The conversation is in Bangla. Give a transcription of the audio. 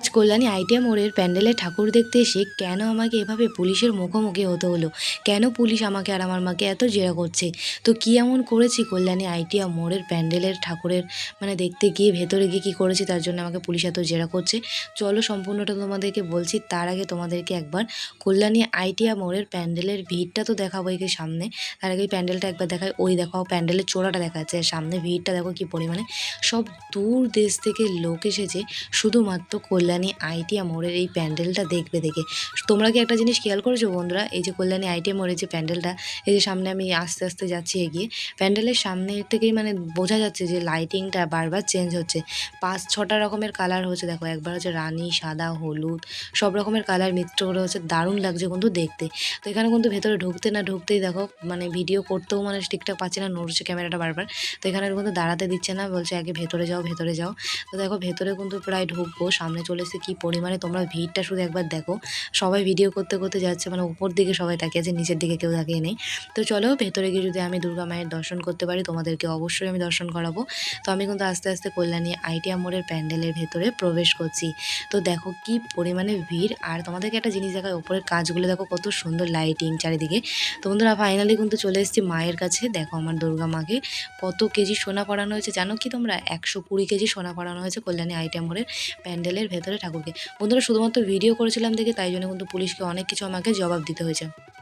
আজ কল্যাণী আইটিএম মোড়ের প্যান্ডেলে ঠাকুর দেখতে এসে কেন আমাকে এভাবে পুলিশের মুখোমুখি হতে হলো? কেন পুলিশ আমাকে আর আমার মাকে এত জেরা করছে? তো কী এমন করেছি কল্যাণী আইটিএম মোড়ের প্যান্ডেলের ঠাকুরের মানে দেখতে গিয়ে ভেতরে গিয়ে কী করেছি তার জন্য আমাকে পুলিশ এত জেরা করছে? চলো সম্পূর্ণটা তোমাদেরকে বলছি, তার আগে তোমাদেরকে একবার কল্যাণী আইটিএম মোড়ের প্যান্ডেলের ভিড়টা তো দেখাবো একে সামনে। তার আগে প্যান্ডেলটা একবার দেখাই, ওই দেখাও প্যান্ডেলের চোড়াটা দেখাচ্ছে আর সামনে ভিড়টা দেখো কী পরিমাণে। সব দূর দেশ থেকে লোক এসেছে, শুধুমাত্র কল্যাণী আইটিএম মোড়ের এই প্যান্ডেলটা দেখবে দেখে। তোমরা কি একটা জিনিস খেয়াল করেছ বন্ধুরা? এই যে কল্যাণী আইটিএম মোড়ের যে প্যান্ডেলটা, এই যে সামনে আমি আস্তে আস্তে যাচ্ছি এগিয়ে, প্যান্ডেলের সামনে থেকেই মানে বোঝা যাচ্ছে যে লাইটিংটা বারবার চেঞ্জ হচ্ছে। পাঁচ, ছটা রকমের কালার হচ্ছে। দেখো, একবার হচ্ছে রানী, সাদা, হলুদ, সব রকমের কালার মিক্সড করে হচ্ছে, দারুণ লাগছে কিন্তু দেখতে। তো এখানে কিন্তু ভেতরে ঢুকতে না ঢুকতেই দেখো মানে ভিডিও করতেও মানে ঠিকঠাক পাচ্ছে না, নড়ছে ক্যামেরাটা বারবার। তো এখানে কিন্তু দাঁড়াতে দিচ্ছে না, বলছে আগে ভেতরে যাও ভেতরে যাও। তো দেখো, ভেতরে কিন্তু প্রায় ঢুকবো, সামনে চলে এসে কী পরিমাণে তোমরা ভিড়টা শুধু একবার দেখো। সবাই ভিডিও করতে করতে যাচ্ছে মানে উপর দিকে সবাই তাকিয়ে আছে, নিচের দিকে কেউ তাকিয়ে নেই। তো চলো, ভেতরে গিয়ে যদি আমি দুর্গা মায়ের দর্শন করতে পারি, তোমাদেরকে অবশ্যই আমি দর্শন করাবো। তো আমি কিন্তু আস্তে আস্তে কল্যাণী আইটিএম মোড়ের প্যান্ডেলের ভেতরে প্রবেশ করছি। তো দেখো কি পরিমাণে ভিড়, আর তোমাদেরকে একটা জিনিস দেখায় ওপরের কাজগুলো দেখো কত সুন্দর লাইটিং চারিদিকে। তো বন্ধুরা ফাইনালি কিন্তু চলে এসেছি মায়ের কাছে। দেখো আমার দুর্গা মাকে কত কেজি সোনা পড়ানো হয়েছে। জানো কি তোমরা? একশো কুড়ি কেজি সোনা পড়ানো হয়েছে কল্যাণী আইটিএম মোড়ের প্যান্ডেলের ভেতরে। ঠাকুরকে। বন্ধুরা, শুধুমাত্র ভিডিও করেছিলাম দেখে তাই জন্য কিন্তু পুলিশকে অনেক কিছু আমাকে জবাব দিতে হয়েছে।